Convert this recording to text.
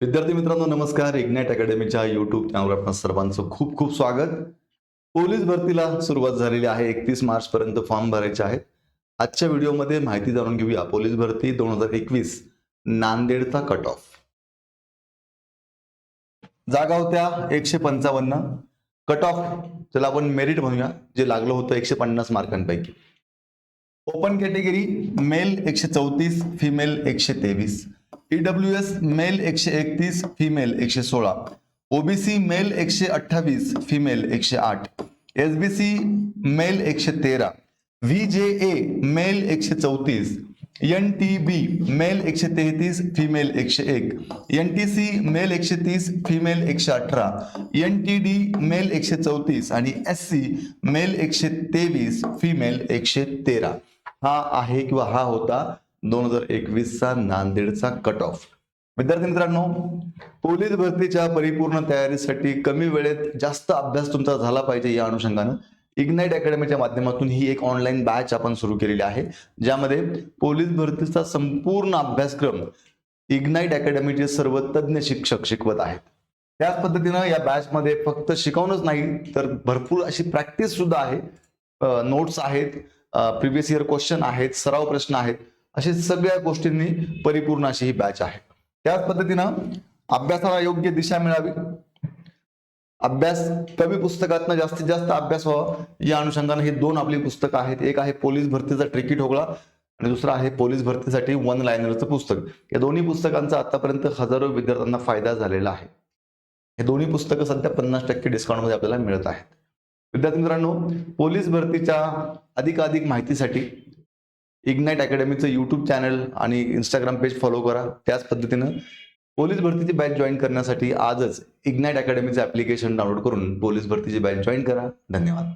विद्यार्थी मित्रांनो नमस्कार. इग्नाइट अकॅडमीच्या युट्यूब चॅनलवर आपण सर्वांचं खूप खूप स्वागत. पोलीस भरतीला सुरुवात झालेली आहे. एकतीस मार्च पर्यंत फॉर्म भरायचे आहेत. आजच्या व्हिडिओमध्ये माहिती जाणून घेऊया. पोलीस भरती दोन हजार एकवीस नांदेडचा कट ऑफ जागा होत्या एकशे पंचावन्न. कट ऑफ त्याला आपण मेरिट म्हणूया जे लागलं होतं एकशे पन्नास मार्कांपैकी. ओपन कॅटेगरी मेल एकशे चौतीस फिमेल एकशे तेवीस. ईडब्ल्यू एस मेल एकशे एकतीस फिमेल एकशे सोळा. ओबीसी मेल एकशे अठ्ठावीस फिमेल एकशे आठ. एसबीसी मेल एकशे तेरा. व्ही जे ए मेल एकशे चौतीस. एन टी बी मेल एकशे तेहतीस फिमेल एकशे एक. एन टी सी मेल एकशे तीस फिमेल एकशे अठरा. एन टी डी मेल एकशे चौतीस आणि एस सी मेल एकशे तेवीस फिमेल एकशे तेरा. हा आहे किंवा हा होता दोन हजार एकवीसचा नांदेडचा कट ऑफ विद्यार्थी मित्रांनो पोलीस भरतीच्या परिपूर्ण तयारीसाठी कमी वेळेत जास्त अभ्यास तुमचा झाला पाहिजे या अनुषंगानं इग्नाइट अकॅडमीच्या माध्यमातून ही एक ऑनलाईन बॅच आपण सुरू केलेली आहे ज्यामध्ये पोलीस भरतीचा संपूर्ण अभ्यासक्रम इग्नाइट अकॅडमीचे सर्व तज्ज्ञ शिक्षक शिकवत आहेत. त्याच पद्धतीनं या बॅचमध्ये फक्त शिकवणंच नाही तर भरपूर अशी प्रॅक्टिस सुद्धा आहे. नोट्स आहेत प्रिव्हियस इयर क्वेश्चन आहेत सराव प्रश्न आहेत. असे सगळ्या गोष्टींनी परिपूर्ण अशी ही बॅच आहे. त्याच पद्धतीनं अभ्यासाला योग्य दिशा मिळावी. अभ्यास कमी पुस्तकातनं जास्तीत जास्त अभ्यास व्हावा. या अनुषंगाने ही दोन आपली पुस्तकं आहेत. एक आहे पोलीस भरतीचा ट्रिकी ठोकळा आणि दुसरं आहे पोलीस भरतीसाठी वन लायनरचं पुस्तक. या दोन्ही पुस्तकांचा आतापर्यंत हजारो विद्यार्थ्यांना फायदा झालेला आहे. हे दोन्ही पुस्तकं सध्या पन्नास टक्के डिस्काउंटमध्ये आपल्याला मिळत आहेत. विद्यार्थी मित्रांनो पोलीस भरतीच्या अधिकाधिक माहितीसाठी इग्नाईट अकॅडमीचं यूट्यूब चॅनल आणि इंस्टाग्राम पेज फॉलो करा. त्याच पद्धतीनं पोलीस भरतीची बॅच जॉईन करण्यासाठी आजच इग्नाईट अकॅडमीचं ॲप्लिकेशन डाउनलोड करून पोलीस भरतीची बॅच जॉईन करा. धन्यवाद.